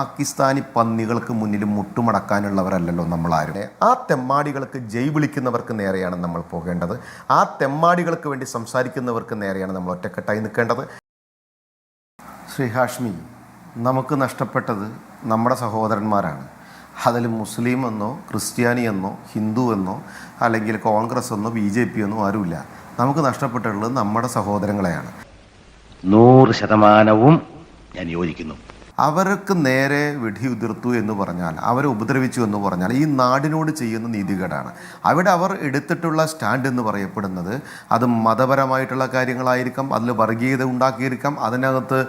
പാകിസ്ഥാനി പന്നികൾക്ക് മുന്നിൽ മുട്ടുമടക്കാനുള്ളവരല്ലല്ലോ നമ്മളാരും. ആ തെമ്മാടികൾക്ക് ജയ് വിളിക്കുന്നവർക്ക് നേരെയാണ് നമ്മൾ പോകേണ്ടത്. ആ തെമ്മാടികൾക്ക് വേണ്ടി സംസാരിക്കുന്നവർക്ക് നേരെയാണ് നമ്മൾ ഒറ്റക്കെട്ടായി നിൽക്കേണ്ടത്. ശ്രീ ഹാഷ്മി നമുക്ക് നഷ്ടപ്പെട്ടത് നമ്മുടെ സഹോദരന്മാരാണ്. അതിൽ മുസ്ലിം എന്നോ ക്രിസ്ത്യാനി എന്നോ ഹിന്ദു എന്നോ അല്ലെങ്കിൽ കോൺഗ്രസ് എന്നോ ബി ജെ പി എന്നോ ആരുമില്ല. നമുക്ക് നഷ്ടപ്പെട്ടിട്ടുള്ളത് നമ്മുടെ സഹോദരങ്ങളെയാണ്. നൂറ് ശതമാനവും ഞാൻ യോജിക്കുന്നു. അവർക്ക് നേരെ വെടിയുതിർത്തു എന്ന് പറഞ്ഞാൽ അവരെ ഉപദ്രവിച്ചു എന്ന് പറഞ്ഞാൽ ഈ നാടിനോട് ചെയ്യുന്ന നീതികേടാണ്. അവിടെ അവർ എടുത്തിട്ടുള്ള സ്റ്റാൻഡ് എന്ന് പറയപ്പെടുന്നത് അത് മതപരമായിട്ടുള്ള കാര്യങ്ങളായിരിക്കാം അതിൽ വർഗീയത ഉണ്ടാക്കിയിരിക്കാം അതിനകത്ത്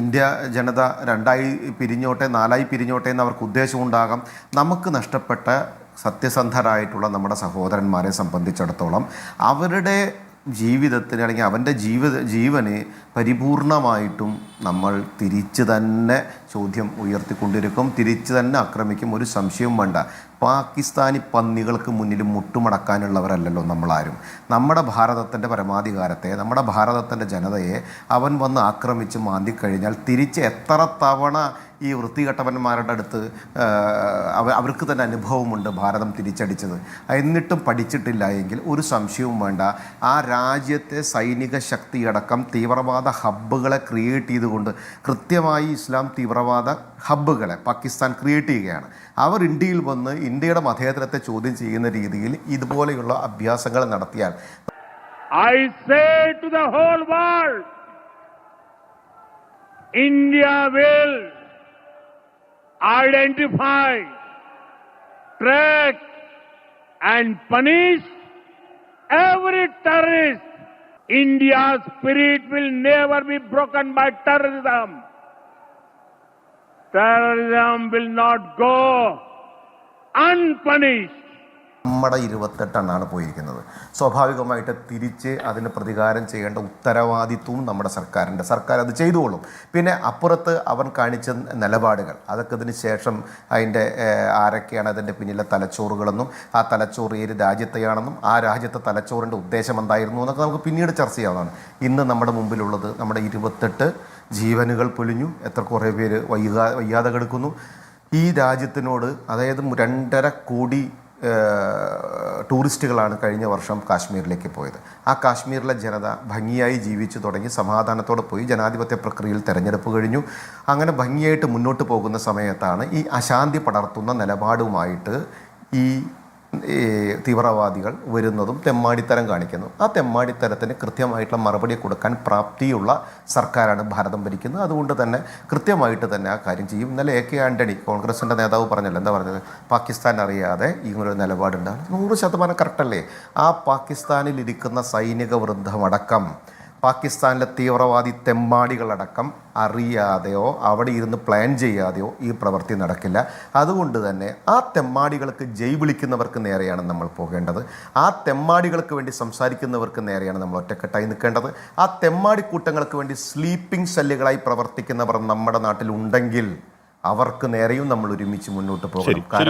ഇന്ത്യ ജനത രണ്ടായി പിരിഞ്ഞോട്ടെ നാലായി പിരിഞ്ഞോട്ടെ എന്ന് അവർക്ക് ഉദ്ദേശമുണ്ടാകാം നമുക്ക് നഷ്ടപ്പെട്ട സത്യസന്ധരായിട്ടുള്ള നമ്മുടെ സഹോദരന്മാരെ സംബന്ധിച്ചിടത്തോളം അവരുടെ ജീവിതത്തിന് അല്ലെങ്കിൽ അവന്റെ ജീവിത ജീവന് പരിപൂർണമായിട്ടും നമ്മൾ തിരിച്ച് തന്നെ ചോദ്യം ഉയർത്തിക്കൊണ്ടിരിക്കും. തിരിച്ച് തന്നെ ആക്രമിക്കും. ഒരു സംശയവും വേണ്ട. പാകിസ്ഥാനി പന്നികൾക്ക് മുന്നിൽ മുട്ടുമടക്കാനുള്ളവരല്ലല്ലോ നമ്മളാരും. നമ്മുടെ ഭാരതത്തിന്റെ പരമാധികാരത്തെ നമ്മുടെ ഭാരതത്തിന്റെ ജനതയെ അവൻ വന്ന് ആക്രമിച്ച് മാന്തിക്കഴിഞ്ഞാൽ തിരിച്ച് എത്ര തവണ ഈ വൃത്തികെട്ടവന്മാരുടെ അടുത്ത് അവർക്ക് തന്നെ അനുഭവമുണ്ട് ഭാരതം തിരിച്ചടിച്ചത്. എന്നിട്ടും പഠിച്ചിട്ടില്ല എങ്കിൽ ഒരു സംശയവും വേണ്ട. ആ രാജ്യത്തെ സൈനിക ശക്തിയടക്കം തീവ്രവാദ ഹബ്ബുകളെ ക്രിയേറ്റ് ചെയ്തുകൊണ്ട് കൃത്യമായി ഇസ്ലാം തീവ്രവാദ ഹബ്ബുകളെ പാകിസ്ഥാൻ ക്രിയേറ്റ് ചെയ്യുകയാണ്. അവർ ഇന്ത്യയിൽ വന്ന് ഇന്ത്യയുടെ മതേതരത്തെ ചോദ്യം ചെയ്യുന്ന രീതിയിൽ ഇതുപോലെയുള്ള അഭ്യാസങ്ങൾ നടത്തിയാൽ I say to the whole world, India will identify, track, and punish every terrorist. India's spirit will never be broken by terrorism. Terrorism will not go unpunished. നമ്മുടെ ഇരുപത്തെട്ടെണ്ണാണ് പോയിരിക്കുന്നത്. സ്വാഭാവികമായിട്ട് തിരിച്ച് അതിന് പ്രതികാരം ചെയ്യേണ്ട ഉത്തരവാദിത്വവും നമ്മുടെ സർക്കാരിന്റെ. സർക്കാർ അത് ചെയ്തുകൊള്ളും പിന്നെ അപ്പുറത്ത് അവൻ കാണിച്ച നിലപാടുകൾ. അതൊക്കെ ഇതിന് ശേഷം അതിന്റെ ആരൊക്കെയാണ് അതിന്റെ പിന്നിലെ തലച്ചോറുകളെന്നും ആ തലച്ചോറ് ഏത് രാജ്യത്തെയാണെന്നും ആ രാജ്യത്തെ തലച്ചോറിന്റെ ഉദ്ദേശം എന്തായിരുന്നു എന്നൊക്കെ നമുക്ക് പിന്നീട് ചർച്ച ചെയ്യാവുന്നതാണ്. ഇന്ന് നമ്മുടെ മുമ്പിലുള്ളത് നമ്മുടെ ഇരുപത്തെട്ട് ജീവനുകൾ പൊലിഞ്ഞു. എത്ര കുറേ പേര് വയ്യാ വയ്യാതെ കിടക്കുന്നു. ഈ രാജ്യത്തിനോട് അതായത് രണ്ടര കോടി ടൂറിസ്റ്റുകളാണ് കഴിഞ്ഞ വർഷം കാശ്മീരിലേക്ക് പോയത്. ആ കാശ്മീരിലെ ജനത ഭംഗിയായി ജീവിച്ചു തുടങ്ങി സമാധാനത്തോടെ പോയി ജനാധിപത്യ പ്രക്രിയയിൽ തെരഞ്ഞെടുപ്പ് കഴിഞ്ഞു. അങ്ങനെ ഭംഗിയായിട്ട് മുന്നോട്ട് പോകുന്ന സമയത്താണ് ഈ അശാന്തി പടർത്തുന്ന നിലപാടുമായിട്ട് ഈ ഈ തീവ്രവാദികൾ വരുന്നതും തെമ്മാടിത്തരം കാണിക്കുന്നു. ആ തെമ്മാടിത്തരത്തിന് കൃത്യമായിട്ടുള്ള മറുപടി കൊടുക്കാൻ പ്രാപ്തിയുള്ള സർക്കാരാണ് ഭാരതം ഭരിക്കുന്നത്. അതുകൊണ്ട് തന്നെ കൃത്യമായിട്ട് തന്നെ ആ കാര്യം ചെയ്യും. ഇന്നലെ എ കെ ആന്റണി കോൺഗ്രസിന്റെ നേതാവ് പറഞ്ഞല്ലോ. എന്താ പറഞ്ഞത്? പാകിസ്ഥാൻ അറിയാതെ ഇങ്ങനൊരു നിലപാടുണ്ടാകും നൂറ് ശതമാനം കറക്റ്റല്ലേ ആ പാകിസ്ഥാനിലിരിക്കുന്ന സൈനിക വൃദ്ധമടക്കം പാകിസ്ഥാനിലെ തീവ്രവാദി തെമ്മാടികളടക്കം അറിയാതെയോ അവിടെ ഇരുന്ന് പ്ലാൻ ചെയ്യാതെയോ ഈ പ്രവൃത്തി നടക്കില്ല. അതുകൊണ്ട് തന്നെ ആ തെമ്മാടികൾക്ക് ജയ് വിളിക്കുന്നവർക്ക് നേരെയാണ് നമ്മൾ പോകേണ്ടത്. ആ തെമ്മാടികൾക്ക് വേണ്ടി സംസാരിക്കുന്നവർക്ക് നേരെയാണ് നമ്മൾ ഒറ്റക്കെട്ടായി നിൽക്കേണ്ടത്. ആ തെമ്മാടി കൂട്ടങ്ങൾക്ക് വേണ്ടി സ്ലീപ്പിംഗ് സെല്ലുകളായി പ്രവർത്തിക്കുന്നവർ നമ്മുടെ നാട്ടിൽ ഉണ്ടെങ്കിൽ അവർക്ക് നേരെയും നമ്മൾ ഒരുമിച്ച് മുന്നോട്ട് പോകണം.